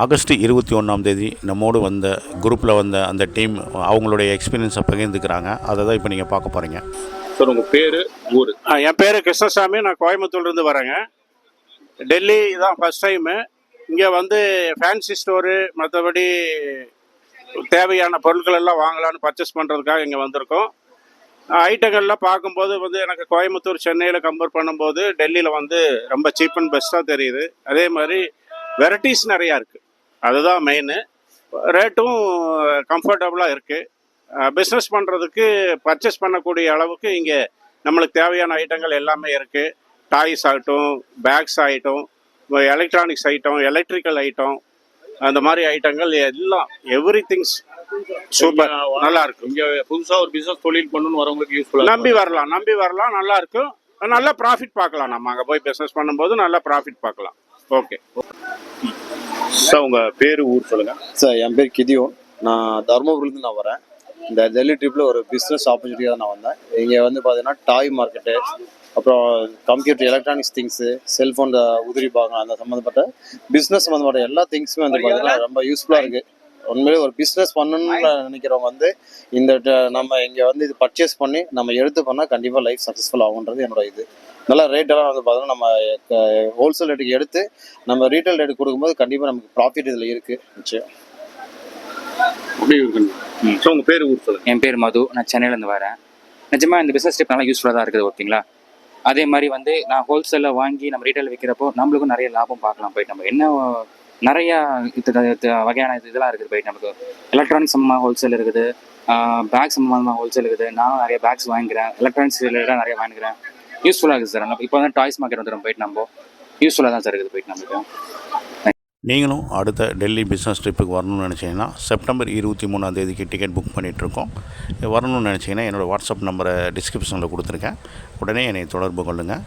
August இருபத்தி ஒன்றாம் தேதி நம்மோடு வந்த குரூப்பில் வந்த அந்த டீம் அவங்களுடைய எக்ஸ்பீரியன்ஸை பகிர்ந்துக்கிறாங்க. அதை தான் இப்போ நீங்கள் பார்க்க போகிறீங்க சார் உங்க பேரு? ஊரு. என் பேர் கிருஷ்ணசாமி. நான் கோயம்புத்தூர்லேருந்து வரேங்க. டெல்லி தான் ஃபஸ்ட் டைமு இங்கே வந்து ஃபேன்சி ஸ்டோரு மற்றபடி தேவையான பொருட்கள் எல்லாம் வாங்கலாம்னு பர்ச்சேஸ் பண்ணுறதுக்காக இங்கே வந்திருக்கோம். ஐட்டங்கள்லாம் பார்க்கும்போது வந்து எனக்கு கோயம்புத்தூர் சென்னையில் கம்பேர் பண்ணும்போது டெல்லியில் வந்து ரொம்ப சீப் அண்ட் பெஸ்ட்டாக தெரியுது. அதே மாதிரி வெரைட்டிஸ் நிறையா இருக்குது அதுதான் மெயின் ரேட்டும் கம்ஃபர்டபுளாக இருக்குது பிஸ்னஸ் பண்ணுறதுக்கு பர்ச்சேஸ் பண்ணக்கூடிய அளவுக்கு இங்கே நம்மளுக்கு தேவையான ஐட்டங்கள் எல்லாமே இருக்குது டாய்ஸ் ஆகட்டும் பேக்ஸ் ஆகட்டும் எலக்ட்ரானிக்ஸ் ஐட்டம் எலக்ட்ரிக்கல் ஐட்டம் அந்த மாதிரி ஐட்டங்கள் எல்லாம் எவ்ரி திங்ஸ் சூப்பர் நல்லா இருக்கும். இங்க புதுசா ஒரு பிசினஸ் தொழில் பண்ணணும்னு வரவங்களுக்கு யூஸ்ஃபுல்லா நம்பி வரலாம் நம்பி வரலாம் நல்லா இருக்கும். நல்ல ப்ராஃபிட் பார்க்கலாம் நம்ம. அங்கே போய் பிஸ்னஸ் பண்ணும்போது நல்ல ப்ராஃபிட் பார்க்கலாம். ஓகே சார் உங்க பேரு ஊர் சொல்லுங்க. சார் என் பேர் கிதியோன். நான் தருமபுரிலேருந்து நான் வரேன். இந்த டெல்லி ட்ரிப்பில் ஒரு பிஸ்னஸ் ஆப்பர்ச்சுனிட்டியாக தான் நான் வந்தேன். இங்கே வந்து பார்த்தீங்கன்னா டாய் மார்க்கெட்டு அப்புறம் கம்ப்யூட்டர் எலக்ட்ரானிக்ஸ் திங்ஸு செல்ஃபோன் உதிரி பாகம் அந்த சம்மந்தப்பட்ட பிஸ்னஸ் சம்மந்தப்பட்ட எல்லா திங்ஸுமே வந்து பார்த்தீங்கன்னா ரொம்ப யூஸ்ஃபுல்லாக இருக்குது உண்மையிலே ஒரு பிஸ்னஸ் பண்ணணும்னு நினைக்கிறவங்க வந்து இந்த நம்ம இங்கே வந்து இது பர்ச்சேஸ் பண்ணி நம்ம எடுத்து பண்ணால் கண்டிப்பாக லைஃப் சக்ஸஸ்ஃபுல் ஆகுன்றது என்னோட இது. நல்லா ரேட்டெல்லாம் வந்து பார்த்தீங்கன்னா நம்ம ஹோல்சேல் ரேட்டுக்கு எடுத்து நம்ம ரீட்டைல் ரேட்டு கொடுக்கும்போது கண்டிப்பாக நமக்கு ப்ராஃபிட் இதில் இருக்குது நிச்சயம். அப்படி இருக்குங்க சார் உங்க பேரு ஊர் சொல்லுங்க. என் பேர் மது. நான் சென்னையிலேருந்து வரேன். நிஜமா இந்த பிஸ்னஸ் ட்ரிப் நல்லா யூஸ்ஃபுல்லாக தான் இருக்குது ஓகேங்களா? அதே மாதிரி வந்து நான் ஹோல்சேலில் வாங்கி நம்ம ரீட்டைல் விற்கிறப்போ நம்மளுக்கும் நிறைய லாபம் பார்க்கலாம். போயிட்டு நம்ம என்ன நிறையா இது இது வகையான இது இதெல்லாம் இருக்குது போயிட்டு நமக்கு. எலக்ட்ரானிக்ஸ் சம்மந்தமாக ஹோல்சேல் இருக்குது. பேக் சம்மந்தமாக ஹோல்சேல் இருக்குது. நானும் நிறைய பேக்ஸ் வாங்கிக்கிறேன். எலக்ட்ரானிக்ஸ் ரிலேட்டடாக நிறைய வாங்கிக்கிறேன். யூஸ்ஃபுல்லாக இருக்குது சார். அங்கே இப்போ வந்து டாய்ஸ் மார்க்கெட் வந்துடும் போயிட்டு நம்ம யூஸ்ஃபுல்லாக தான் சார் இருக்குது போயிட்டு நம்மளுக்கு நீங்களும் அடுத்த டெல்லி பிஸ்னஸ் ட்ரிப்புக்கு வரணும்னு நினச்சிங்கன்னா செப்டம்பர் இருபத்தி மூணாம் தேதிக்கு டிக்கெட் புக் பண்ணிகிட்ருக்கோம் வரணும்னு நினச்சிங்கன்னா என்னோடய வாட்ஸ்அப் நம்பரை டிஸ்கிரிப்ஷனில் கொடுத்துருக்கேன். உடனே என்னை தொடர்பு கொள்ளுங்கள்